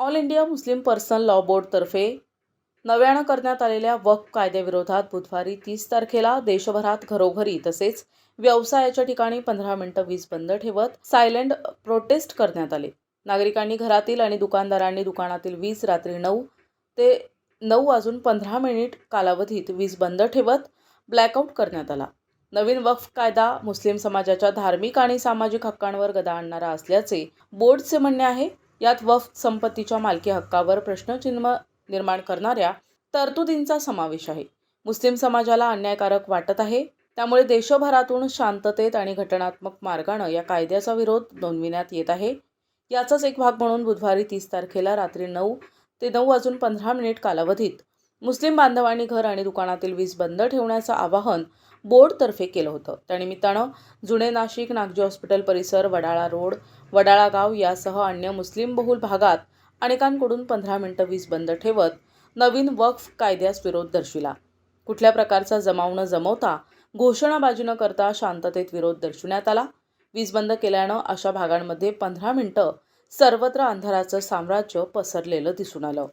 All India Muslim personal law बोर्डतर्फे नव्यानं करण्यात आलेल्या वक्फ कायद्याविरोधात बुधवारी तीस तारखेला देशभरात घरोघरी तसेच व्यवसायाच्या ठिकाणी पंधरा मिनिटं वीज बंद ठेवत सायलेंट प्रोटेस्ट करण्यात आले. नागरिकांनी घरातील आणि दुकानदारांनी दुकानातील वीज रात्री नऊ ते नऊ वाजून पंधरा मिनिट कालावधीत वीज बंद ठेवत ब्लॅकआउट करण्यात आला. नवीन वक्फ कायदा मुस्लिम समाजाच्या धार्मिक आणि सामाजिक हक्कांवर गदा आणणारा असल्याचे बोर्डचे म्हणणे आहे. यात वफ संपत्तीच्या मालकी हक्कावर प्रश्नचिन्ह निर्माण करणाऱ्या तरतुदींचा समावेश आहे. मुस्लिम समाजाला अन्यायकारक वाटत आहे. त्यामुळे देशभरातून शांततेत आणि घटनात्मक मार्गानं या कायद्याचा विरोध नोंदविण्यात येत आहे. याचाच एक भाग म्हणून बुधवारी तीस तारखेला रात्री नऊ ते नऊ वाजून पंधरा मिनिट कालावधीत मुस्लिम बांधवांनी घर आणि दुकानातील वीज बंद ठेवण्याचं आवाहन बोर्डतर्फे केलं होतं. त्यानिमित्तानं जुने नाशिक नागजी हॉस्पिटल परिसर वडाळा रोड वडाळा गाव यासह अन्य मुस्लिम बहुल भागात अनेकांकडून पंधरा मिनिटं वीज बंद ठेवत नवीन वक्फ कायद्यास विरोध दर्शविला. कुठल्या प्रकारचा जमाव न जमवता घोषणाबाजी न करता शांततेत विरोध दर्शवण्यात आला. वीज बंद केल्यानं अशा भागांमध्ये पंधरा मिनिटं सर्वत्र अंधाराचं साम्राज्य पसरलेलं दिसून आलं.